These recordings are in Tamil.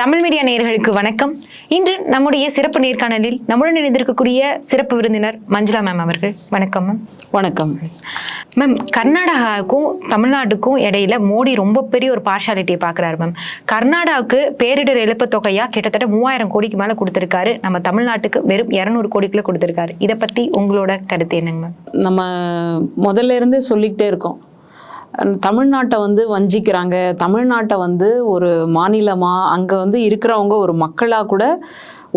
தமிழ் மீடியா நேயர்களுக்கு வணக்கம். இன்று நம்முடைய சிறப்பு நேர்காணலில் நம்முடன் இணைந்திருக்கக்கூடிய சிறப்பு விருந்தினர் மஞ்சுளா மேம் அவர்கள். வணக்கம் மேம் வணக்கம். மேம் கர்நாடகாவுக்கும் தமிழ்நாட்டுக்கும் இடையில மோடி ரொம்ப பெரிய ஒரு பார்ஷாலிட்டியை பார்க்குறாரு மேம் கர்நாடகாவுக்கு பேரிடர் இழப்பு தொகையா கிட்டத்தட்ட மூவாயிரம் கோடிக்கு மேலே கொடுத்துருக்காரு. நம்ம தமிழ்நாட்டுக்கு வெறும் இரநூறு கோடிக்குள்ள கொடுத்துருக்காரு. இதை பத்தி உங்களோட கருத்து என்னங்க மேம் நம்ம முதல்ல இருந்தே சொல்லிக்கிட்டே இருக்கோம். தமிழ்நாட்டை வந்து வஞ்சிக்கிறாங்க. தமிழ்நாட்டை வந்து ஒரு மாநிலமாக அங்கே வந்து இருக்கிறவங்க ஒரு மக்களாக கூட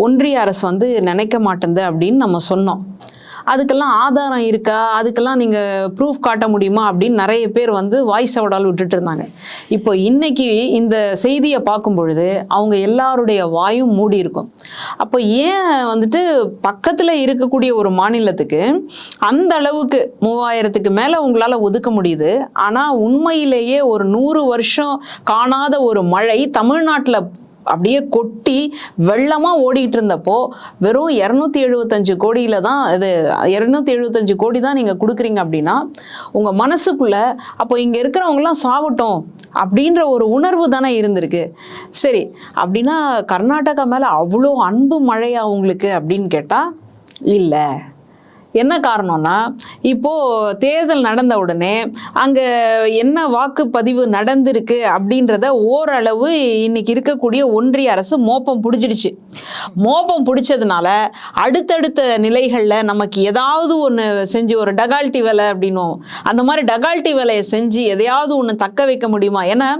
ஒன்றிய அரசு வந்து நினைக்க மாட்டேங்குது அப்படின்னு நம்ம சொன்னோம். அதுக்கெல்லாம் ஆதாரம் இருக்கா? அதுக்கெல்லாம் நீங்கள் ப்ரூஃப் காட்ட முடியுமா? அப்படின்னு நிறைய பேர் வந்து வாய்ஸ் அவுடால் விட்டுட்டு இருந்தாங்க. இப்போ இன்னைக்கு இந்த செய்தியை பார்க்கும் பொழுது அவங்க எல்லாருடைய வாயும் மூடி இருக்கும். அப்போ ஏன் வந்துட்டு பக்கத்தில் இருக்கக்கூடிய ஒரு மாநிலத்துக்கு அந்த அளவுக்கு மூவாயிரத்துக்கு மேலே உங்களால் ஒதுக்க முடியுது? ஆனால் உண்மையிலேயே ஒரு நூறு வருஷம் காணாத ஒரு மழை தமிழ்நாட்டில் அப்படியே கொட்டி வெள்ளமாக ஓடிட்டு இருந்தப்போ வெறும் இரநூத்தி எழுபத்தஞ்சு கோடியில் தான் இது இரநூத்தி எழுபத்தஞ்சு கோடி தான் நீங்கள் கொடுக்குறீங்க அப்படின்னா உங்கள் மனசுக்குள்ளே அப்போ இங்கே இருக்கிறவங்களாம் சாவட்டும் அப்படின்ற ஒரு உணர்வு தானே இருந்திருக்கு. சரி அப்படின்னா கர்நாடகா மேலே அவ்வளோ அன்பு மழையா உங்களுக்கு அப்படின்னு கேட்டால் இல்லை. என்ன காரணம்னா இப்போது தேர்தல் நடந்த உடனே அங்கே என்ன வாக்குப்பதிவு நடந்திருக்கு அப்படின்றத ஓரளவு இன்னைக்கு இருக்கக்கூடிய ஒன்றிய அரசு மோப்பம் பிடிச்சிடுச்சு. மோப்பம் பிடிச்சதுனால அடுத்தடுத்த நிலைகளில் நமக்கு ஏதாவது ஒன்று செஞ்சு ஒரு டகால்ட்டி வேலை அப்படின்னும். அந்த மாதிரி டகால்ட்டி வேலையை செஞ்சு எதையாவது ஒன்று தக்க வைக்க முடியுமா? ஏன்னா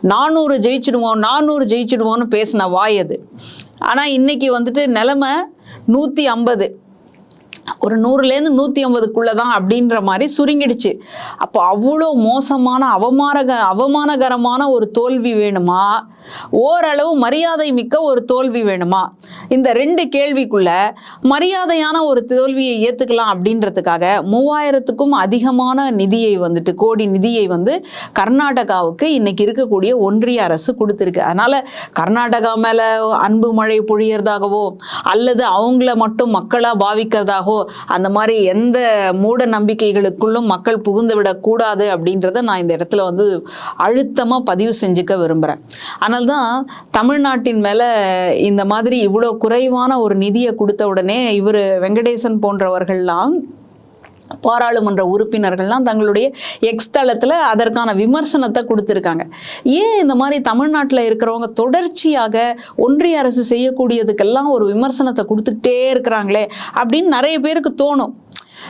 நானூறு ஜெயிச்சிடுவோம் நானூறு ஜெயிச்சிடுவோம்னு பேசின வாய் அது. ஆனால் இன்னைக்கு வந்துட்டு நிலமை நூற்றி ஐம்பது. ஒரு நூறுலேருந்து நூற்றி ஐம்பதுக்குள்ளே தான் அப்படின்ற மாதிரி சுருங்கிடுச்சு. அப்போ அவ்வளோ மோசமான அவமானக அவமானகரமான ஒரு தோல்வி வேணுமா? ஓரளவு மரியாதை மிக்க ஒரு தோல்வி வேணுமா? இந்த ரெண்டு கேள்விக்குள்ள மரியாதையான ஒரு தோல்வியை ஏற்றுக்கலாம் அப்படின்றதுக்காக மூவாயிரத்துக்கும் அதிகமான நிதியை வந்துட்டு கோடி நிதியை வந்து கர்நாடகாவுக்கு இன்னைக்கு இருக்கக்கூடிய ஒன்றிய அரசு கொடுத்துருக்கு. அதனால் கர்நாடகா மேலே அன்பு மழை பொழியறதாகவோ அல்லது அவங்கள மட்டும் மக்களாக பாவிக்கிறதாகவோ அந்த மாதிரி எந்த மூட நம்பிக்கைகளுக்குள்ளும் மக்கள் புகுந்து விடக்கூடாது அப்படின்றத நான் இந்த இடத்துல வந்து அழுத்தமாக பதிவு செஞ்சுக்க விரும்புகிறேன் ஆனால் தான் தமிழ்நாட்டின் மேலே இந்த மாதிரி இவ்வளோ குறைவான ஒரு நிதியை கொடுத்த உடனே இவர் வெங்கடேசன் போன்றவர்கள்லாம் பாராளுமன்ற உறுப்பினர்கள்லாம் தங்களுடைய எக்ஸ் தளத்தில் அதற்கான விமர்சனத்தை கொடுத்துருக்காங்க. ஏன் இந்த மாதிரி தமிழ்நாட்டில் இருக்கிறவங்க தொடர்ச்சியாக ஒன்றிய அரசு செய்யக்கூடியதுக்கெல்லாம் ஒரு விமர்சனத்தை கொடுத்துக்கிட்டே இருக்கிறாங்களே அப்படின்னு நிறைய பேருக்கு தோணும்.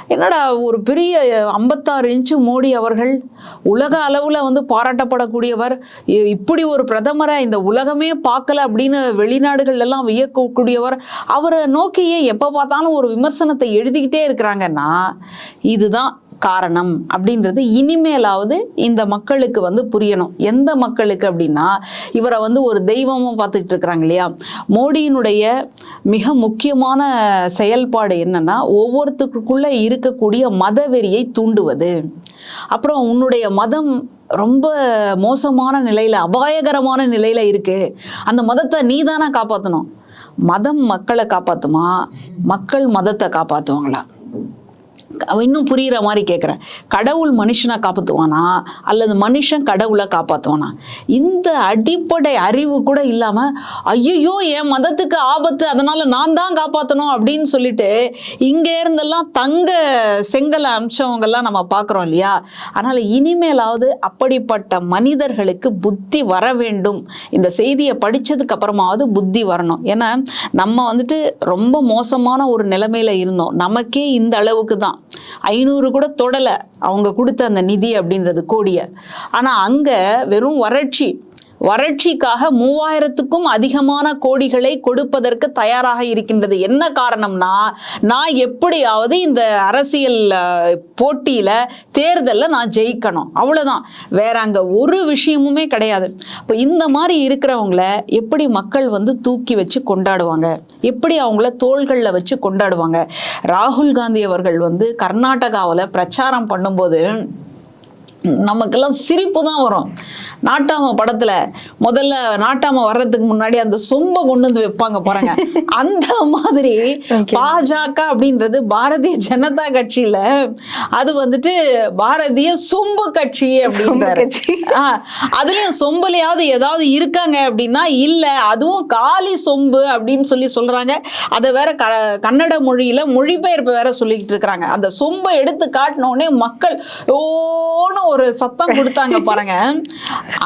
என்னடா ஒரு பெரிய ஐம்பத்தாறு இன்ச்சு மோடி அவர்கள் உலக அளவில் வந்து பாராட்டப்படக்கூடியவர். இ- இப்படி ஒரு பிரதமரை இந்த உலகமே பார்க்கல அப்படின்னு வெளிநாடுகள் எல்லாம் வியக்கக்கூடியவர். அவரை நோக்கியே எப்போ பார்த்தாலும் ஒரு விமர்சனத்தை எழுதிக்கிட்டே இருக்கிறாங்கன்னா இதுதான் காரணம் அப்படின்றது இனிமேலாவது இந்த மக்களுக்கு வந்து புரியணும். எந்த மக்களுக்கு அப்படின்னா இவரை வந்து ஒரு தெய்வமாக பார்த்துக்கிட்டு இருக்கிறாங்க இல்லையா? மோடியினுடைய மிக முக்கியமான செயல்பாடு என்னன்னா ஒவ்வொருத்துக்குள்ளே இருக்கக்கூடிய மதவெறியை தூண்டுவது. அப்புறம் உன்னுடைய மதம் ரொம்ப மோசமான நிலையில் அபாயகரமான நிலையில் இருக்குது அந்த மதத்தை நீ தானே காப்பாற்றணும் மதம் மக்களை காப்பாற்றுமா மக்கள் மதத்தை காப்பாற்றுவாங்களா இன்னும் புரிகிற மாதிரி கேட்குறேன் கடவுள் மனுஷனை காப்பாற்றுவானா அல்லது மனுஷன் கடவுளை காப்பாற்றுவானா இந்த அடிப்படை அறிவு கூட இல்லாமல் ஐயோ என் மதத்துக்கு ஆபத்து அதனால் நான் தான் காப்பாற்றணும் அப்படின்னு சொல்லிட்டு இங்கே இருந்தெல்லாம் தங்க செங்கலை அமிச்சவங்கெல்லாம் நம்ம பார்க்குறோம் இல்லையா? அதனால் இனிமேலாவது அப்படிப்பட்ட மனிதர்களுக்கு புத்தி வர வேண்டும். இந்த செய்தியை படித்ததுக்கு அப்புறமாவது புத்தி வரணும். ஏன்னா நம்ம வந்துட்டு ரொம்ப மோசமான ஒரு நிலைமையில இருந்தோம். நமக்கே இந்த அளவுக்கு தான். ஐநூறு கூட தொடலை அவங்க கொடுத்த அந்த நிதி அப்படின்றது கோடியை. ஆனால் அங்கே வெறும் வறட்சி வறட்சிக்காக மூவாயிரத்துக்கும் அதிகமான கோடிகளை கொடுப்பதற்கு தயாராக இருக்கின்றது. என்ன காரணம்னா நான் எப்படியாவது இந்த அரசியல் போட்டியில் தேர்தலில் நான் ஜெயிக்கணும். அவ்வளோதான் வேற அங்கே ஒரு விஷயமுமே கிடையாது. இப்போ இந்த மாதிரி இருக்கிறவங்கள எப்படி மக்கள் வந்து தூக்கி வச்சு கொண்டாடுவாங்க? எப்படி அவங்கள தோள்களில் வச்சு கொண்டாடுவாங்க? ராகுல் காந்தி அவர்கள் வந்து கர்நாடகாவில் பிரச்சாரம் பண்ணும்போது நமக்கெல்லாம் சிரிப்பு தான் வரும். நாட்டாம படத்துல முதல்ல நாட்டாம வர்றதுக்கு முன்னாடி அந்த சொம்பை கொண்டு வந்து வைப்பாங்க பாருங்க. அந்த மாதிரி பாஜக அப்படின்றது பாரதிய ஜனதா கட்சியில அது வந்துட்டு பாரதிய சொம்பு கட்சி அப்படின்றாரு. அதுலயும் சொம்புலயாவது ஏதாவது இருக்காங்க அப்படின்னா இல்ல அதுவும் காலி சொம்பு அப்படின்னு சொல்லி சொல்றாங்க. அதை வேற க கன்னட மொழியில மொழிபெயர்ப்பு வேற சொல்லிக்கிட்டு இருக்கிறாங்க. அந்த சொம்பை எடுத்து காட்டின உடனே மக்கள் ஓன்னு ஒரு சத்தம் கொடுத்தாங்க பாருங்க.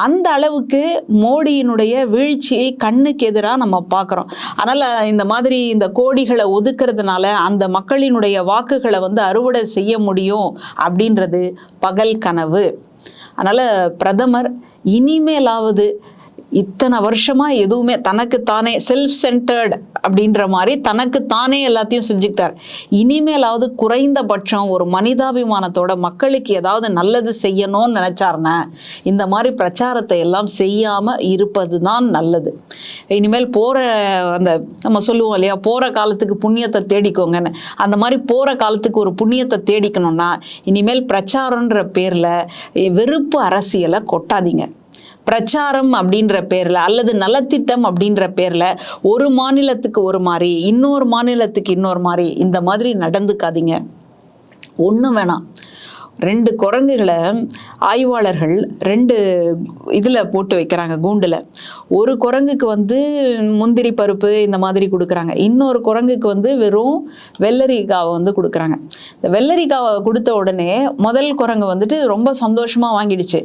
அந்த அளவுக்கு மோடியினுடைய வீழ்ச்சியை கண்ணுக்கு எதிராக நம்ம பார்க்குறோம் அதனால் இந்த மாதிரி இந்த கோடிகளை ஒதுக்குறதுனால அந்த மக்களினுடைய வாக்குகளை வந்து அறுவடை செய்ய முடியும் அப்படின்றது பகல் கனவு. அதனால் பிரதமர் இனிமேலாவது இத்தனை வருஷமா எதுவுமே தனக்கு தானே செல்ஃப் சென்டர்ட் அப்படின்ற மாதிரி தனக்கு தானே எல்லாத்தையும் செஞ்சுக்கிட்டார். இனிமேலாவது குறைந்தபட்சம் ஒரு மனிதாபிமானத்தோட மக்களுக்கு ஏதாவது நல்லது செய்யணும்னு நினச்சாருன்னா இந்த மாதிரி பிரச்சாரத்தை எல்லாம் செய்யாம இருப்பது தான் நல்லது. இனிமேல் போற அந்த நம்ம சொல்லுவோம் இல்லையா போற காலத்துக்கு புண்ணியத்தை தேடிக்கோங்கன்னு. அந்த மாதிரி போற காலத்துக்கு ஒரு புண்ணியத்தை தேடிக்கணும்னா இனிமேல் பிரச்சாரன்ற பேர்ல வெறுப்பு அரசியலை கொட்டாதீங்க. பிரச்சாரம் அப்படின்ற பேரில் அல்லது நலத்திட்டம் அப்படின்ற பேரில் ஒரு மாநிலத்துக்கு ஒரு மாதிரி இன்னொரு மாநிலத்துக்கு இன்னொரு மாதிரி இந்த மாதிரி நடந்துக்காதீங்க. ஒன்றும் வேணாம். ரெண்டு குரங்குகளை ஆய்வாளர்கள் ரெண்டு இதில் போட்டு வைக்கிறாங்க கூண்டில். ஒரு குரங்குக்கு வந்து முந்திரி பருப்பு இந்த மாதிரி கொடுக்குறாங்க. இன்னொரு குரங்குக்கு வந்து வெறும் வெள்ளரிக்காவை வந்து கொடுக்குறாங்க. இந்த வெள்ளரிக்காவை கொடுத்த உடனே முதல் குரங்கு வந்துட்டு ரொம்ப சந்தோஷமாக வாங்கிடுச்சு.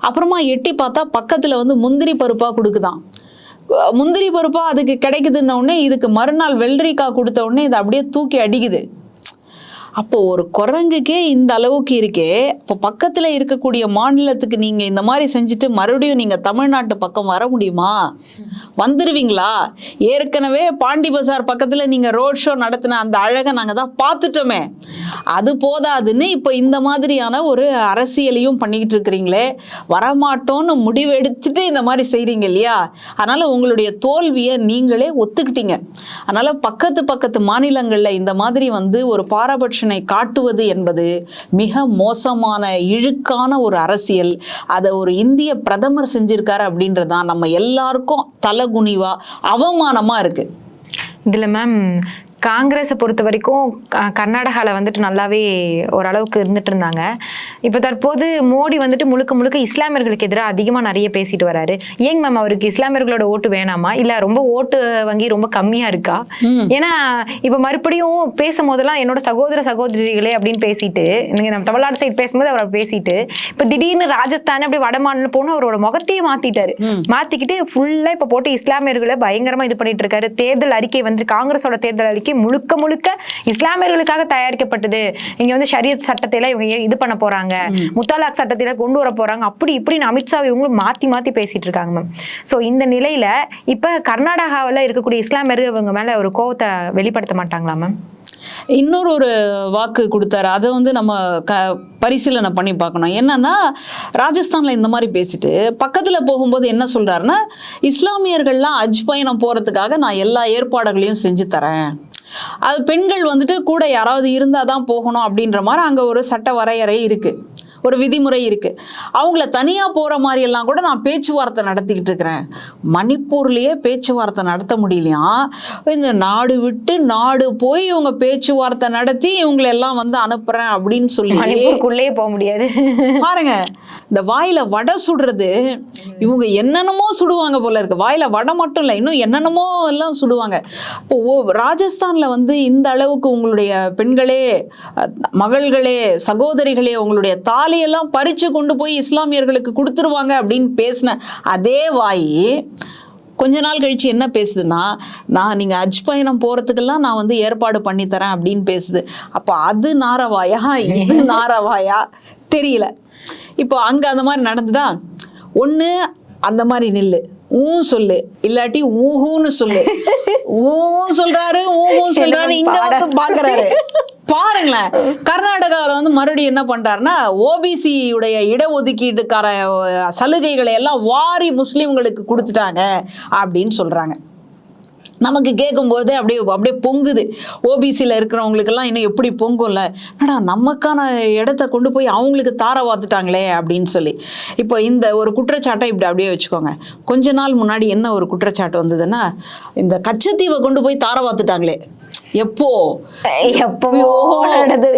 அப்புறமா எட்டி பார்த்தா பக்கத்தில் வந்து முந்திரி பருப்பாக கொடுக்குதான். முந்திரி பருப்பாக அதுக்கு கிடைக்குதுன்ன உடனே இதுக்கு மறுநாள் வெள்ளரிக்காய் கொடுத்த உடனே இதை அப்படியே தூக்கி அடிக்குது. அப்போ ஒரு குரங்குக்கே இந்த அளவுக்கு இருக்கே. இப்போ பக்கத்தில் இருக்கக்கூடிய மாநிலத்துக்கு நீங்கள் இந்த மாதிரி செஞ்சுட்டு மறுபடியும் நீங்கள் தமிழ்நாட்டு பக்கம் வர முடியுமா? வந்துடுவீங்களா ஏற்கனவே பாண்டி பஜார் பக்கத்தில் நீங்கள் ரோட் ஷோ நடத்தின அந்த அழகை நாங்கள் தான் பார்த்துட்டோமே. அது போதாதுன்னு இப்போ இந்த மாதிரியான ஒரு அரசியலையும் பண்ணிக்கிட்டு இருக்கிறீங்களே. வரமாட்டோன்னு முடிவு எடுத்துட்டு இந்த மாதிரி செய்கிறீங்க இல்லையா? அதனால் உங்களுடைய தோல்வியை நீங்களே ஒத்துக்கிட்டீங்க. அதனால் பக்கத்து பக்கத்து மாநிலங்களில் இந்த மாதிரி வந்து ஒரு பாரபட்சனை காட்டுவது என்பது மிக மோசமான இழுக்கான ஒரு அரசியல். அதை ஒரு இந்திய பிரதமர் செஞ்சிருக்காரு அப்படின்றதான் நம்ம எல்லாருக்கும் தலகுனிவா அவமானமாக இருக்குது இதில் மேம் காங்கிரஸை பொறுத்த வரைக்கும் க- கர்நாடகால வந்துட்டு நல்லாவே ஓரளவுக்கு இருந்துட்டு இருந்தாங்க. இப்போ தற்போது மோடி வந்துட்டு முழுக்க முழுக்க இஸ்லாமியர்களுக்கு எதிராக அதிகமாக நிறைய பேசிட்டு வராரு. ஏங்க மேம் அவருக்கு இஸ்லாமியர்களோட ஓட்டு வேணாமா? இல்லை ரொம்ப ஓட்டு வங்கி ரொம்ப கம்மியாக இருக்கா? ஏன்னா இப்போ மறுபடியும் பேசும்போதெல்லாம் என்னோட சகோதர சகோதரிகளே அப்படின்னு பேசிட்டு நீங்கள் நம்ம தமிழ்நாடு சைடு பேசும்போது அவர் பேசிட்டு இப்போ திடீர்னு ராஜஸ்தான் அப்படி வட மாநிலம் போன அவரோட முகத்தையே மாத்திட்டாரு. மாத்திக்கிட்டு ஃபுல்லா இப்ப போட்டு இஸ்லாமியர்களை பயங்கரமா இது பண்ணிட்டு இருக்காரு. தேர்தல் அறிக்கை வந்து காங்கிரஸோட தேர்தல் அறிக்கை முழுக்க முழுக்க இஸ்லாமியர்களுக்காக தயாரிக்கப்பட்டது. இங்க வந்து ஷரியத் சட்டத்தை எல்லாம் இவங்க இது பண்ண போறாங்க. முத்தாலாக் சட்டத்தில கொண்டு வர போறாங்க. அப்படி இப்படின்னு அமித்ஷா இவங்களும் மாத்தி மாத்தி பேசிட்டு இருக்காங்க மேம் சோ இந்த நிலையில இப்ப கர்நாடகாவுல இருக்கக்கூடிய இஸ்லாமியர்கள் இவங்க மேல ஒரு கோவத்தை வெளிப்படுத்த மாட்டாங்களா மேம் இன்னொரு ஒரு வாக்கு கொடுத்தாரு. அதை வந்து நம்ம க பரிசீலனை பண்ணி பார்க்கணும். என்னன்னா ராஜஸ்தானில் இந்த மாதிரி பேசிட்டு பக்கத்தில் போகும்போது என்ன சொல்றாருன்னா இஸ்லாமியர்கள்லாம் ஹஜ் பயணம் போகிறதுக்காக நான் எல்லா ஏற்பாடுகளையும் செஞ்சு தரேன். அது பெண்கள் வந்துட்டு கூட யாராவது இருந்தால் தான் போகணும் அப்படின்ற மாதிரி அங்கே ஒரு சட்ட வரையறை இருக்குது ஒரு விதிமுறை இருக்கு. அவங்கள தனியா போற மாதிரி எல்லாம் கூட நான் பேச்சுவார்த்தை நடத்திக்கிட்டு இருக்கிறேன். மணிப்பூர்லயே பேச்சுவார்த்தை நடத்த முடியலையா? இந்த நாடு விட்டு நாடு போய் இவங்க பேச்சுவார்த்தை நடத்தி இவங்களை எல்லாம் வந்து அனுப்புறேன் அப்படின்னு சொல்லி மணிப்பூருக்குள்ளேயே போக முடியாது. பாருங்க இந்த வாயில வடை சுடுறது இவங்க என்னென்னமோ சுடுவாங்க போல இருக்கு. வாயில வடை மட்டும் இல்லை இன்னும் என்னென்னமோ எல்லாம் சுடுவாங்க. இப்போ ராஜஸ்தான்ல வந்து இந்த அளவுக்கு உங்களுடைய பெண்களே மகள்களே சகோதரிகளே உங்களுடைய தாலியெல்லாம் பறிச்சு கொண்டு போய் இஸ்லாமியர்களுக்கு கொடுத்துருவாங்க அப்படின்னு பேசின அதே வாய் கொஞ்ச நாள் கழிச்சு என்ன பேசுதுன்னா நான் நீங்கள் ஹஜ் பயணம் போகிறதுக்கெல்லாம் நான் வந்து ஏற்பாடு பண்ணி தரேன் அப்படின்னு பேசுது. அப்போ அது நாரவாயா? இது நாரவாயா? தெரியல. இப்போ அங்கே அந்த மாதிரி நடந்துதா? ஒன்று அந்த மாதிரி நில்லு. ஊ சொல்லு. இல்லாட்டி ஊஹூன்னு சொல்லு. ஊ சொல்றாரு ஊஹூ சொல்றாரு. இங்க வந்து பாக்குறாரு. பாருங்களேன். கர்நாடகாவில் வந்து மறுபடியும் என்ன பண்றாருன்னா ஓபிசி உடைய இடஒதுக்கீட்டுக்கார அஹ், சலுகைகளை எல்லாம் வாரி முஸ்லிம்களுக்கு கொடுத்துட்டாங்க அப்படின்னு சொல்றாங்க. நமக்கு கேட்கும்போது அப்படியே அப்படியே பொங்குது. ஓபிசியில் இருக்கிறவங்களுக்கெல்லாம் இன்னும் எப்படி பொங்கும்ல? என்னடா நமக்கான இடத்த கொண்டு போய் அவங்களுக்கு தார வாத்துட்டாங்களே அப்படின்னு சொல்லி. இப்போ இந்த ஒரு குற்றச்சாட்டை இப்படி அப்படியே வச்சுக்கோங்க. கொஞ்ச நாள் முன்னாடி என்ன ஒரு குற்றச்சாட்டு வந்ததுன்னா இந்த கச்சத்தீவை கொண்டு போய் தார வாத்துட்டாங்களே. எப்போ? எப்பவோ நடந்த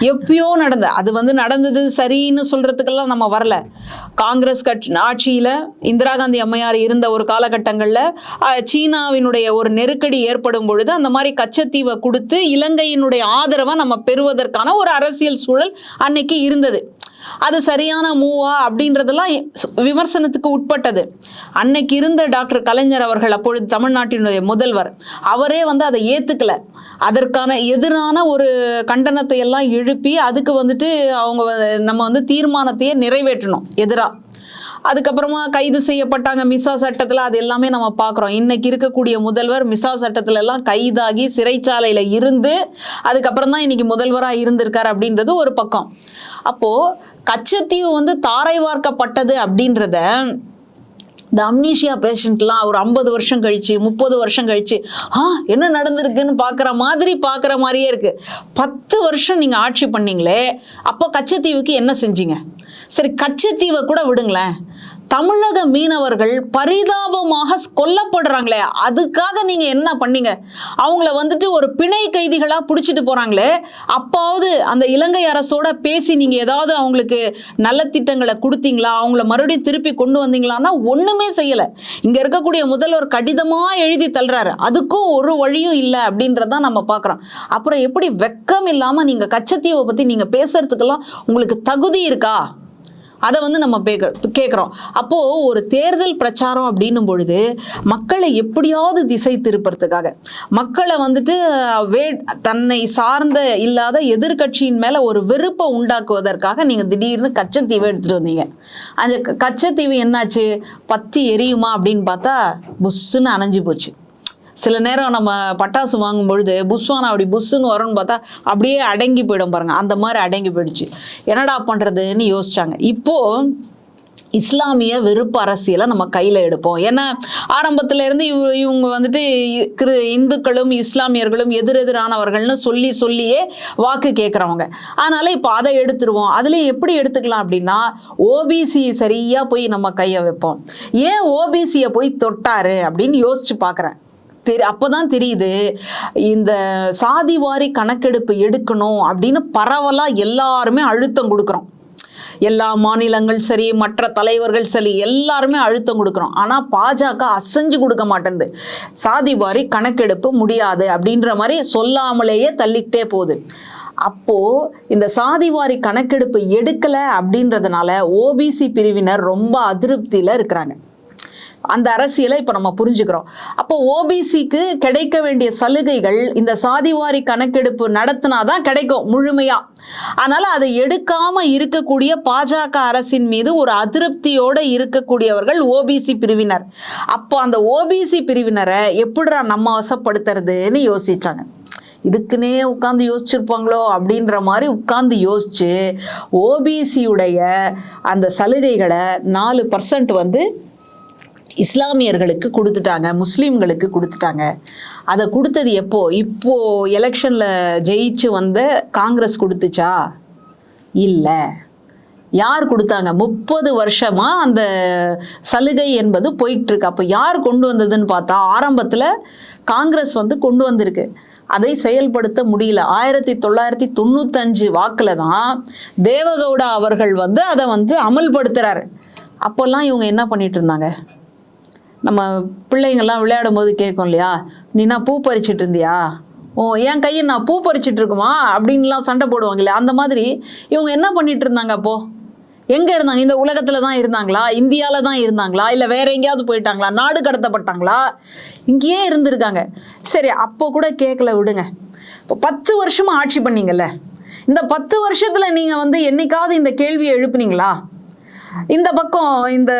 எப்பயோ நடந்த அது வந்து நடந்தது சரின்னு சொல்றதுக்கெல்லாம் நம்ம வரல. காங்கிரஸ் கட்சி ஆட்சியில இந்திரா காந்தி அம்மையார் இருந்த ஒரு காலகட்டங்கள்ல சீனாவினுடைய ஒரு நெருக்கடி ஏற்படும் பொழுது அந்த மாதிரி கச்சத்தீவை கொடுத்து இலங்கையினுடைய ஆதரவை நம்ம பெறுவதற்கான ஒரு அரசியல் சூழல் அன்னைக்கு இருந்தது. அது சரியான மூவா அப்படின்றதெல்லாம் விமர்சனத்துக்கு உட்பட்டது. அன்னைக்கு இருந்த டாக்டர் கலைஞர் அவர்கள் அப்பொழுது தமிழ்நாட்டினுடைய முதல்வர். அவரே வந்து அதை ஏத்துக்கல. அதற்கான எதிரான ஒரு கண்டனத்தை எல்லாம் எழுப்பி அதுக்கு வந்துட்டு அவங்க நம்ம வந்து தீர்மானத்தையே நிறைவேற்றணும் எதிராக அதுக்கப்புறமா கைது செய்யப்பட்டாங்க மிசா சட்டத்தில் அது எல்லாமே நம்ம பார்க்குறோம். இன்னைக்கு இருக்கக்கூடிய முதல்வர் மிசா சட்டத்துல எல்லாம் கைதாகி சிறைச்சாலையில் இருந்து அதுக்கப்புறம் தான் இன்னைக்கு முதல்வராக இருந்திருக்காரு அப்படின்றது ஒரு பக்கம். அப்போது கச்சத்தீவு வந்து தாரை வார்க்கப்பட்டது அப்படின்றத இந்த அம்னீஷியா பேஷண்ட்லாம் ஒரு ஐம்பது வருஷம் கழிச்சு முப்பது வருஷம் கழிச்சு ஆ என்ன நடந்திருக்குன்னு பார்க்குற மாதிரி பார்க்குற மாதிரியே இருக்குது பத்து வருஷம் நீங்கள் ஆட்சி பண்ணீங்களே அப்போ கச்சத்தீவுக்கு என்ன செஞ்சீங்க? சரி கச்சத்தீவை கூட விடுங்களேன். தமிழக மீனவர்கள் பரிதாபமாக கொல்லப்படுறாங்களே அதுக்காக நீங்க என்ன பண்ணீங்க? அவங்கள வந்துட்டு ஒரு பிணை கைதிகளா பிடிச்சிட்டு போறாங்களே அப்பாவது அந்த இலங்கை அரசோட பேசி நீங்க ஏதாவது அவங்களுக்கு நல்ல திட்டங்களை கொடுத்தீங்களா? அவங்கள மறுபடியும் திருப்பி கொண்டு வந்தீங்களான்னா ஒண்ணுமே செய்யல. இங்க இருக்கக்கூடிய முதல்வர் கடிதமா எழுதி தள்ளுறாரு. அதுக்கும் ஒரு வழியும் இல்லை அப்படின்றதான் நம்ம பார்க்குறோம் அப்புறம் எப்படி வெக்கம் இல்லாம நீங்க கச்சத்தீவை பத்தி நீங்க பேசுறதுக்கெல்லாம் உங்களுக்கு தகுதி இருக்கா? அதை வந்து நம்ம பேக்க கேட்குறோம் அப்போது ஒரு தேர்தல் பிரச்சாரம் அப்படின்னும் பொழுது மக்களை எப்படியாவது திசை திருப்புறதுக்காக மக்களை வந்துட்டு வே தன்னை சார்ந்த இல்லாத எதிர்க்கட்சியின் மேலே ஒரு வெறுப்பை உண்டாக்குவதற்காக நீங்கள் திடீர்னு கச்சத்தீவை எடுத்துகிட்டு வந்தீங்க. அந்த க- கச்சத்தீவு என்னாச்சு? பத்தி எரியுமா அப்படின்னு பார்த்தா புஷ்ஷுன்னு அணைஞ்சு போச்சு. சில நேரம் நம்ம பட்டாசு வாங்கும் பொழுது புஸ்வானா அப்படி புஷ்ஷுன்னு வரும்னு பார்த்தா அப்படியே அடங்கி போயிடும் பாருங்க. அந்த மாதிரி அடங்கி போயிடுச்சு. என்னடா பண்ணுறதுன்னு யோசிச்சாங்க. இப்போ இஸ்லாமிய வெறுப்பு அரசியலை நம்ம கையில் எடுப்போம். ஏன்னா ஆரம்பத்துல இருந்து இவ இவங்க வந்துட்டு கிரு இந்துக்களும் இஸ்லாமியர்களும் எதிரெதிரானவர்கள்னு சொல்லி சொல்லியே வாக்கு கேட்குறவங்க அதனால் இப்போ அதை எடுத்துருவோம். அதில் எப்படி எடுத்துக்கலாம் அப்படின்னா ஓபிசி சரியாக போய் நம்ம கையை வைப்போம். ஏன் ஓபிசியை போய் தொட்டாரு அப்படின்னு யோசிச்சு பார்க்குறேன் தெரி அப்போதான் தெரியுது இந்த சாதி வாரி கணக்கெடுப்பு எடுக்கணும் அப்படின்னு பரவலாக எல்லாருமே அழுத்தம் கொடுக்குறோம். எல்லா மாநிலங்கள் சரி மற்ற தலைவர்கள் சரி எல்லாருமே அழுத்தம் கொடுக்குறோம். ஆனால் பாஜக அசைஞ்சு கொடுக்க மாட்டேங்குது சாதிவாரி கணக்கெடுப்பு முடியாது அப்படின்ற மாதிரி சொல்லாமலேயே தள்ளிக்கிட்டே போகுது. அப்போது இந்த சாதிவாரி கணக்கெடுப்பு எடுக்கலை அப்படின்றதுனால ஓபிசி பிரிவினர் ரொம்ப அதிருப்தியில் இருக்கிறாங்க. அந்த அரசியலை இப்போ நம்ம புரிஞ்சுக்கிறோம். அப்போ ஓபிசிக்கு கிடைக்க வேண்டிய சலுகைகள் இந்த சாதிவாரி கணக்கெடுப்பு நடத்தினா தான் கிடைக்கும் முழுமையாக அதனால் அதை எடுக்காம இருக்கக்கூடிய பாஜக அரசின் மீது ஒரு அதிருப்தியோடு இருக்கக்கூடியவர்கள் ஓபிசி பிரிவினர். அப்போ அந்த ஓபிசி பிரிவினரை எப்படிடா நம்ம வசப்படுத்துறதுன்னு யோசிச்சாங்க. இதுக்குன்னே உட்காந்து யோசிச்சிருப்பாங்களோ அப்படின்ற மாதிரி உட்காந்து யோசிச்சு ஓபிசியுடைய அந்த சலுகைகளை நாலு பர்சன்ட் வந்து இஸ்லாமியர்களுக்கு கொடுத்துட்டாங்க முஸ்லீம்களுக்கு கொடுத்துட்டாங்க. அதை கொடுத்தது எப்போ? இப்போ எலெக்ஷனில் ஜெயிச்சு வந்த காங்கிரஸ் கொடுத்துச்சா? இல்லை. யார் கொடுத்தாங்க? முப்பது வருஷமா அந்த சலுகை என்பது போயிட்டு இருக்கு அப்போ யார் கொண்டு வந்ததுன்னு பார்த்தா ஆரம்பத்தில் காங்கிரஸ் வந்து கொண்டு வந்திருக்கு. அதை செயல்படுத்த முடியல. ஆயிரத்தி தொள்ளாயிரத்தி தொண்ணூத்தஞ்சு வாக்கில் தான் தேவகவுடா அவர்கள் வந்து அதை வந்து அமல்படுத்துறாரு. அப்போல்லாம் இவங்க என்ன பண்ணிட்டு இருந்தாங்க? நம்ம பிள்ளைங்கள்லாம் விளையாடும் போது கேட்கும் இல்லையா? நீ நான் பூ பறிச்சிட்டு இருந்தியா? ஓ என் கையை நான் பூ பறிச்சிட்டு இருக்குமா? அப்படின்லாம் சண்டை போடுவாங்க இல்லையா? அந்த மாதிரி இவங்க என்ன பண்ணிட்டு இருந்தாங்க அப்போ? எங்கே இருந்தாங்க? இந்த உலகத்தில் தான் இருந்தாங்களா? இந்தியாவில் தான் இருந்தாங்களா? இல்லை வேற எங்கேயாவது போயிட்டாங்களா? நாடு கடத்தப்பட்டாங்களா? இங்கேயே இருந்திருக்காங்க. சரி அப்போ கூட கேட்கல விடுங்க. இப்போ பத்து வருஷமா ஆட்சி பண்ணீங்கல்ல. இந்த பத்து வருஷத்தில் நீங்கள் வந்து என்னைக்காவது இந்த கேள்வியை எழுப்புனீங்களா? இந்த பக்கம் இந்த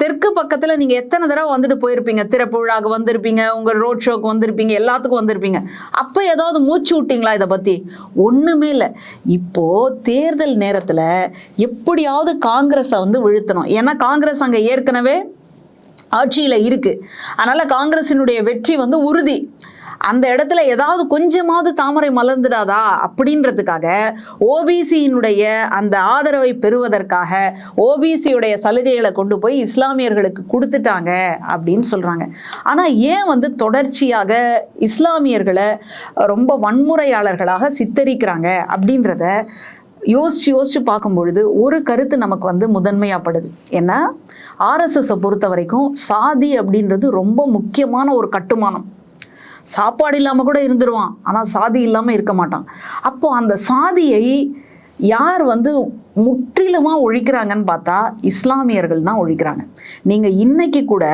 தெற்கு பக்கத்தில் நீங்கள் எத்தனை தடவை வந்துட்டு போயிருப்பீங்க? திறப்புழாக்கு வந்திருப்பீங்க உங்கள் ரோட் ஷோக்கு வந்திருப்பீங்க எல்லாத்துக்கும் வந்திருப்பீங்க. அப்போ ஏதாவது மூச்சு விட்டீங்களா இதை பற்றி ஒன்றுமே இல்லை. இப்போது தேர்தல் நேரத்தில் எப்படியாவது காங்கிரஸை வந்து வீழ்த்தணும். ஏன்னா காங்கிரஸ் அங்கே ஏற்கனவே ஆட்சியில் இருக்குது அதனால் காங்கிரசினுடைய வெற்றி வந்து உறுதி. அந்த இடத்துல ஏதாவது கொஞ்சமாவது தாமரை மலர்ந்துடாதா? அப்படின்றதுக்காக ஓபிசியினுடைய அந்த ஆதரவை பெறுவதற்காக ஓபிசியுடைய சலுகைகளை கொண்டு போய் இஸ்லாமியர்களுக்கு கொடுத்துட்டாங்க அப்படின்னு சொல்கிறாங்க ஆனால் ஏன் வந்து தொடர்ச்சியாக இஸ்லாமியர்களை ரொம்ப வன்முறையாளர்களாக சித்தரிக்கிறாங்க அப்படின்றத யோசிச்சு யோசிச்சு பார்க்கும்பொழுது ஒரு கருத்து நமக்கு வந்து முதன்மையாகப்படுது ஏன்னா ஆர்எஸ்எஸை பொறுத்த வரைக்கும் சாதி அப்படின்றது ரொம்ப முக்கியமான ஒரு கட்டுமானம். சாப்பாடு இல்லாமல் கூட இருந்துருவான். ஆனால் சாதி இல்லாமல் இருக்க மாட்டான். அப்போது அந்த சாதியை யார் வந்து முற்றிலுமாக ஒழிக்கிறாங்கன்னு பார்த்தா இஸ்லாமியர்கள் தான் ஒழிக்கிறாங்க. நீங்கள் இன்றைக்கி கூட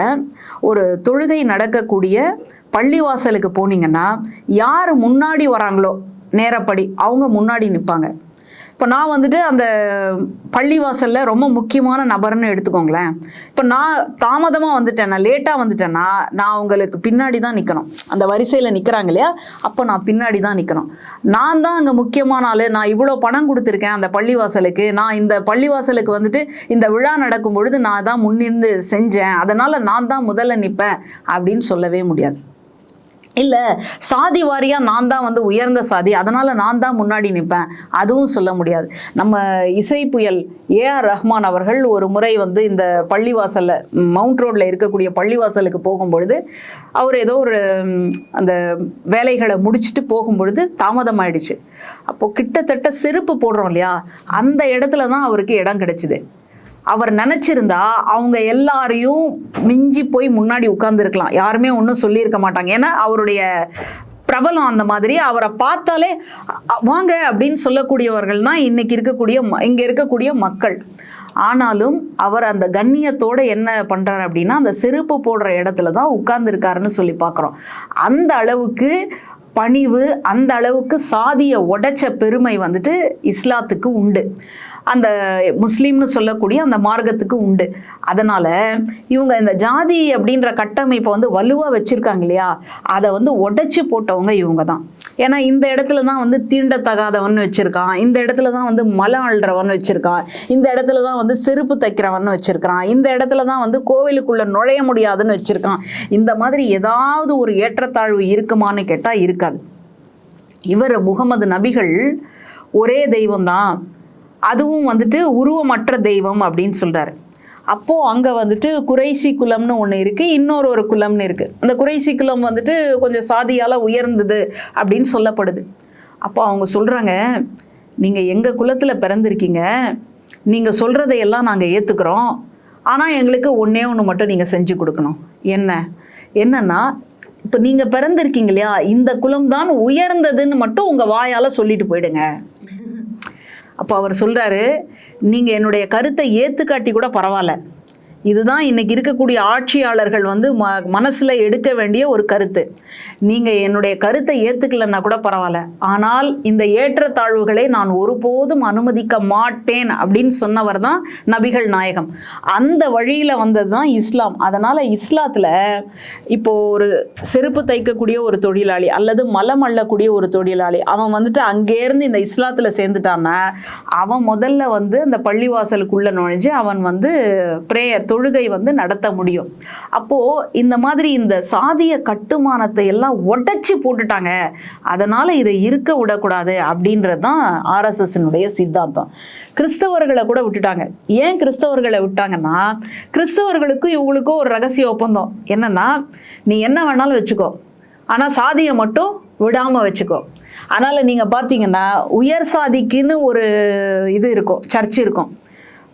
ஒரு தொழுகை நடக்கக்கூடிய பள்ளிவாசலுக்கு போனீங்கன்னா யார் முன்னாடி வராங்களோ நேரப்படி அவங்க முன்னாடி நிற்பாங்க இப்போ நான் வந்துட்டு அந்த பள்ளிவாசலில் ரொம்ப முக்கியமான நபர்னு எடுத்துக்கோங்களேன். இப்போ நான் தாமதமாக வந்துட்டேன் நான் லேட்டாக வந்துட்டேன்னா நான் அவங்களுக்கு பின்னாடி தான் நிற்கணும் அந்த வரிசையில் நிற்கிறாங்க இல்லையா? அப்போ நான் பின்னாடி தான் நிற்கணும் நான் தான் அங்கே முக்கியமான ஆள். நான் இவ்வளோ பணம் கொடுத்துருக்கேன் அந்த பள்ளிவாசலுக்கு. நான் இந்த பள்ளிவாசலுக்கு வந்துட்டு இந்த விழா நடக்கும் பொழுது நான் தான் முன்னிருந்து செஞ்சேன். அதனால் நான் தான் முதல்ல நிற்பேன் அப்படின்னு சொல்லவே முடியாது. இல்லை சாதி வாரியாக நான் தான் வந்து உயர்ந்த சாதி அதனால் நான் தான் முன்னாடி நிற்பேன் அதுவும் சொல்ல முடியாது. நம்ம இசை புயல் ஏஆர் ரஹ்மான் அவர்கள் ஒரு முறை வந்து இந்த பள்ளிவாசலில் மவுண்ட் ரோடில் இருக்கக்கூடிய பள்ளிவாசலுக்கு போகும்பொழுது அவர் ஏதோ ஒரு அந்த வேலைகளை முடிச்சுட்டு போகும்பொழுது தாமதமாயிடுச்சு. அப்போது கிட்டத்தட்ட செருப்பு போடுறோம் இல்லையா? அந்த இடத்துல தான் அவருக்கு இடம் கிடைச்சிது. அவர் நினச்சிருந்தா அவங்க எல்லாரையும் மிஞ்சி போய் முன்னாடி உட்கார்ந்துருக்கலாம். யாருமே ஒன்றும் சொல்லியிருக்க மாட்டாங்க. ஏன்னா அவருடைய பிரபலம் அந்த மாதிரி. அவரை பார்த்தாலே வாங்க அப்படின்னு சொல்லக்கூடியவர்கள் தான் இன்னைக்கு இருக்கக்கூடிய ம- இருக்கக்கூடிய மக்கள். ஆனாலும் அவர் அந்த கண்ணியத்தோட என்ன பண்ணுறாரு அப்படின்னா அந்த செருப்பு போடுற இடத்துல தான் உட்கார்ந்துருக்காருன்னு சொல்லி பார்க்குறோம். அந்த அளவுக்கு பணிவு அந்த அளவுக்கு சாதியை உடைச்ச பெருமை வந்துட்டு இஸ்லாத்துக்கு உண்டு. அந்த முஸ்லீம்னு சொல்லக்கூடிய அந்த மார்க்கத்துக்கு உண்டு. அதனால் இவங்க இந்த ஜாதி அப்படின்ற கட்டமைப்பை வந்து வலுவாக வச்சுருக்காங்க இல்லையா? அதை வந்து உடைச்சி போட்டவங்க இவங்க தான் ஏன்னா இந்த இடத்துல தான் வந்து தீண்டத்தகாதவன் வச்சுருக்கான். இந்த இடத்துல தான் வந்து மலம் அள்ளுறவன் வச்சுருக்கான். இந்த இடத்துல தான் வந்து செருப்பு தைக்கிறவன் வச்சுருக்கான் இந்த இடத்துல தான் வந்து கோவிலுக்குள்ளே நுழைய முடியாதுன்னு வச்சுருக்கான். இந்த மாதிரி ஏதாவது ஒரு ஏற்றத்தாழ்வு இருக்குமான்னு கேட்டால் இருக்காது. இவர் முகமது நபிகள் ஒரே தெய்வம் தான் அதுவும் வந்துட்டு உருவமற்ற தெய்வம் அப்படின்னு சொல்கிறாரு அப்போது அங்கே வந்துட்டு குறைசி குலம்னு ஒன்று இருக்குது இன்னொரு ஒரு குலம்னு இருக்குது அந்த குறைசி குலம் வந்துட்டு கொஞ்சம் சாதியால் உயர்ந்தது அப்படின்னு சொல்லப்படுது. அப்போ அவங்க சொல்கிறாங்க நீங்கள் எங்கள் குலத்தில் பிறந்திருக்கீங்க நீங்கள் சொல்கிறதையெல்லாம் நாங்கள் ஏற்றுக்கிறோம் ஆனால் எங்களுக்கு ஒன்றே ஒன்று மட்டும் நீங்கள் செஞ்சு கொடுக்கணும். என்ன? என்னன்னா இப்போ நீங்கள் பிறந்திருக்கீங்க இல்லையா இந்த குலம் தான் உயர்ந்ததுன்னு மட்டும் உங்கள் வாயால் சொல்லிட்டு போயிடுங்க. அப்போ அவர் சொல்கிறாரு நீங்கள் என்னுடைய கருத்தை ஏற்றுக்காட்டி கூட பரவாயில்ல. இதுதான் இன்னைக்கு இருக்கக்கூடிய ஆட்சியாளர்கள் வந்து ம மனசில் எடுக்க வேண்டிய ஒரு கருத்து. நீங்கள் என்னுடைய கருத்தை ஏற்றுக்கலன்னா கூட பரவாயில்ல. ஆனால் இந்த ஏற்றத்தாழ்வுகளை நான் ஒருபோதும் அனுமதிக்க மாட்டேன் அப்படின்னு சொன்னவர் தான் நபிகள் நாயகம். அந்த வழியில் வந்தது தான் இஸ்லாம். அதனால் இஸ்லாத்தில் இப்போ ஒரு செருப்பு தைக்கக்கூடிய ஒரு தொழிலாளி அல்லது மலம் அள்ளக்கூடிய ஒரு தொழிலாளி அவன் வந்துட்டு அங்கேருந்து இந்த இஸ்லாத்தில் சேர்ந்துட்டான்னா அவன் முதல்ல வந்து அந்த பள்ளிவாசலுக்குள்ளே நுழைஞ்சு அவன் வந்து ப்ரேயர் தொழுகை வந்து நடத்த முடியும். அப்போது இந்த மாதிரி இந்த சாதிய கட்டுமானத்தை எல்லாம் உடச்சி போட்டுட்டாங்க. அதனால் இதை இருக்க விடக்கூடாது அப்படின்றது தான் ஆர்எஸ்எஸ்னுடைய சித்தாந்தம். கிறிஸ்தவர்களை கூட விட்டுட்டாங்க. ஏன் கிறிஸ்தவர்களை விட்டாங்கன்னா கிறிஸ்தவர்களுக்கும் இவங்களுக்கும் ஒரு ரகசிய ஒப்பந்தம். என்னென்னா நீ என்ன வேணாலும் வச்சுக்கோ. ஆனால் சாதியை மட்டும் விடாமல் வச்சுக்கோ. அதனால் நீங்கள் பார்த்தீங்கன்னா உயர் சாதிக்குன்னு ஒரு இது இருக்கும் சர்ச் இருக்கும்.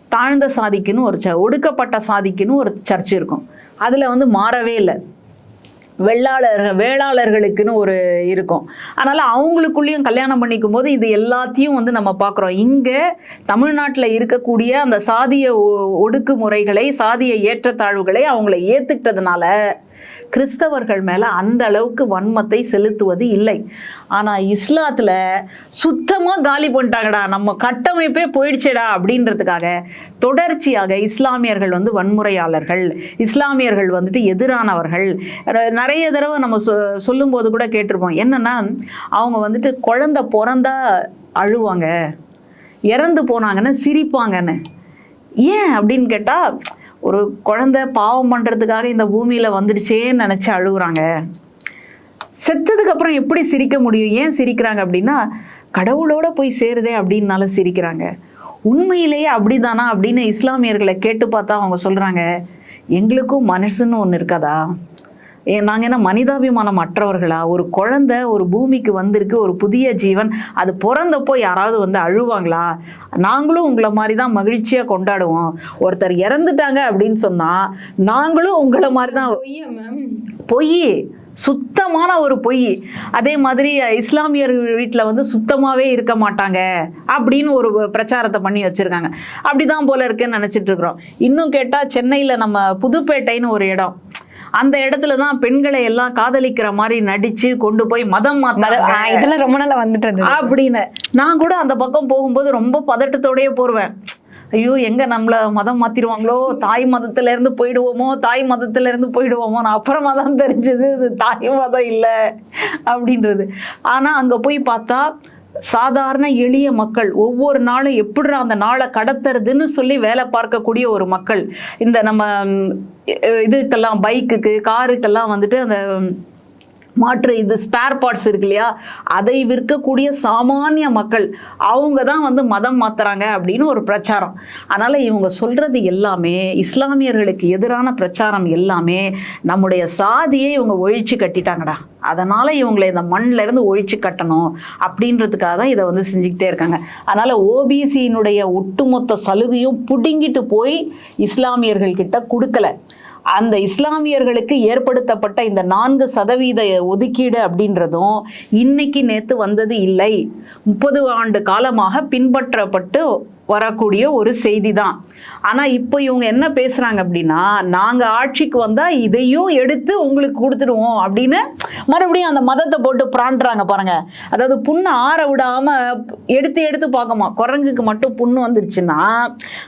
தாழ்ந்த சாதிக்குன்னு ஒரு ச ஒடுக்கப்பட்ட சாதிக்குன்னு ஒரு சர்ச் இருக்கும். அதில் வந்து மாறவே இல்லை. வெள்ளாளர்கள் வேளாளர்களுக்குன்னு ஒரு இருக்கும். அதனால் அவங்களுக்குள்ளேயும் கல்யாணம் பண்ணிக்கும் போது இது எல்லாத்தையும் வந்து நம்ம பார்க்குறோம் இங்கே தமிழ்நாட்டில் இருக்கக்கூடிய அந்த சாதிய ஒ- ஒடுக்குமுறைகளை சாதிய ஏற்றத்தாழ்வுகளை அவங்கள ஏற்றுக்கிட்டதுனால கிறிஸ்தவர்கள் மேலே அந்த அளவுக்கு வன்மத்தை செலுத்துவது இல்லை. ஆனால் இஸ்லாத்தில் சுத்தமாக காலி பண்ணிட்டாங்கடா. நம்ம கட்டமைப்பே போயிடுச்சேடா அப்படின்றதுக்காக தொடர்ச்சியாக இஸ்லாமியர்கள் வந்து வன்முறையாளர்கள் இஸ்லாமியர்கள் வந்துட்டு எதிரானவர்கள். நிறைய தடவை நம்ம சொ சொல்லும்போது கூட கேட்டிருப்போம். என்னன்னா அவங்க வந்துட்டு குழந்த பிறந்தா அழுவாங்க இறந்து போனாங்கன்னு சிரிப்பாங்கன்னு. ஏன் அப்படின்னு கேட்டால் ஒரு குழந்தை பாவம் பண்ணுறதுக்காக இந்த பூமியில் வந்துடுச்சேன்னு நினச்சி அழுகுறாங்க. செத்ததுக்கு அப்புறம் எப்படி சிரிக்க முடியும்? ஏன் சிரிக்கிறாங்க அப்படின்னா கடவுளோட போய் சேருதே அப்படின்னால சிரிக்கிறாங்க. உண்மையிலேயே அப்படிதானா அப்படின்னு இஸ்லாமியர்களை கேட்டு பார்த்தா அவங்க சொல்கிறாங்க எங்களுக்கும் மனசுன்னு ஒன்று இருக்காதா? நாங்கள் என்ன மனிதாபிமானம் அற்றவர்களா? ஒரு குழந்தை ஒரு பூமிக்கு வந்திருக்கு ஒரு புதிய ஜீவன் அது பிறந்தப்போ யாராவது வந்து அழுவாங்களா? நாங்களும் உங்களை மாதிரி தான் மகிழ்ச்சியாக கொண்டாடுவோம். ஒருத்தர் இறந்துட்டாங்க அப்படின்னு சொன்னால் நாங்களும் உங்களை மாதிரி தான் பொய் சுத்தமான ஒரு பொய். அதே மாதிரி இஸ்லாமியர் வீட்டில் வந்து சுத்தமாகவே இருக்க மாட்டாங்க அப்படின்னு ஒரு பிரச்சாரத்தை பண்ணி வச்சுருக்காங்க. அப்படிதான் போல இருக்குன்னு நினச்சிட்டு இருக்கிறோம். இன்னும் கேட்டால் சென்னையில் நம்ம புதுப்பேட்டைன்னு ஒரு இடம். அந்த இடத்துல தான் பெண்களை எல்லாம் காதலிக்கிற மாதிரி நடிச்சு கொண்டு போய் மதம் மத- மாத்த ஆ, இதெல்லாம் ரொம்ப நாளா வந்துட்டு அப்படின்னு. நான் கூட அந்த பக்கம் போகும்போது ரொம்ப பதட்டத்தோடயே போடுவேன் ஐயோ எங்க நம்மள மதம் மாத்திருவாங்களோ தாய் மதத்துல இருந்து போயிடுவோமோ? தாய் மதத்துல இருந்து போயிடுவோமோ? நான் அப்புறமா தான் தெரிஞ்சது இது தாய் மதம் இல்லை அப்படின்றது. ஆனா அங்க போய் பார்த்தா சாதாரண எளிய மக்கள் ஒவ்வொரு நாளும் எப்படி அந்த நாளை கடத்துறதுன்னு சொல்லி வேலை பார்க்கக்கூடிய ஒரு மக்கள். இந்த நம்ம இதுக்கெல்லாம் பைக்குக்கு காருக்கெல்லாம் வந்துட்டு அந்த மாற்று இது ஸ்பேர் பார்ட்ஸ் இருக்கு இல்லையா? அதை விற்கக்கூடிய சாமானிய மக்கள் அவங்க தான் வந்து மதம் மாத்துறாங்க அப்படின்னு ஒரு பிரச்சாரம். அதனால் இவங்க சொல்கிறது எல்லாமே இஸ்லாமியர்களுக்கு எதிரான பிரச்சாரம் எல்லாமே நம்முடைய சாதியை இவங்க ஒழிச்சு கட்டிட்டாங்கடா. அதனால் இவங்களை இந்த மண்ணிலேருந்து ஒழிச்சு கட்டணும் அப்படின்றதுக்காக தான் இதை வந்து செஞ்சுக்கிட்டே இருக்காங்க. அதனால் ஓபிசியினுடைய ஒட்டுமொத்த சலுகையும் பிடுங்கிட்டு போய் இஸ்லாமியர்கள்கிட்ட கொடுக்கல. அந்த இஸ்லாமியர்களுக்கு ஏற்படுத்தப்பட்ட இந்த நான்கு சதவீத ஒதுக்கீடு அப்படின்றதும் இன்னைக்கு நேற்று வந்தது இல்லை. முப்பது ஆண்டு காலமாக பின்பற்றப்பட்டு வரக்கூடிய ஒரு செய்தி தான் ஆனால் இப்போ இவங்க என்ன பேசுகிறாங்க அப்படின்னா நாங்கள் ஆட்சிக்கு வந்தால் இதையும் எடுத்து உங்களுக்கு கொடுத்துடுவோம் அப்படின்னு மறுபடியும் அந்த மதத்தை போட்டு பிராண்டுறாங்க பாருங்கள் அதாவது புண்ணை ஆற விடாமல் எடுத்து எடுத்து பார்க்குமா. குரங்குக்கு மட்டும் புண்ணு வந்துருச்சுன்னா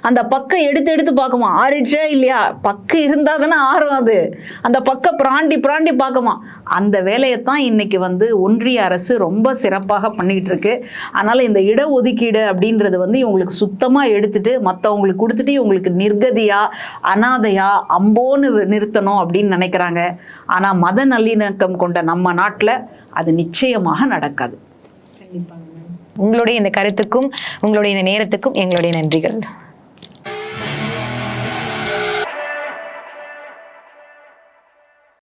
அந்த பக்கம் எடுத்து எடுத்து பார்க்குமா. ஆறிடுச்சா இல்லையா? பக்கம் இருந்தால் தானே ஆறும் அது. அந்த பக்கம் பிராண்டி பிராண்டி பார்க்குமா. அந்த வேலையை தான் இன்றைக்கி வந்து ஒன்றிய அரசு ரொம்ப சிறப்பாக பண்ணிகிட்டு இருக்கு. அதனால் இந்த இடஒதுக்கீடு அப்படின்றது வந்து இவங்களுக்கு சுத்தமாக எடுத்துட்டு மற்றவங்களுக்கு கொடுத்துட்டு இவங்களுக்கு நிர்கதியா அனாதையா அம்போன்னு நிறுத்தணும் அப்படின்னு நினைக்கிறாங்க. ஆனால் மத நல்லிணக்கம் கொண்ட நம்ம நாட்டில் அது நிச்சயமாக நடக்காது. உங்களுடைய இந்த கருத்துக்கும் உங்களுடைய இந்த நேரத்துக்கும் எங்களுடைய நன்றிகள்.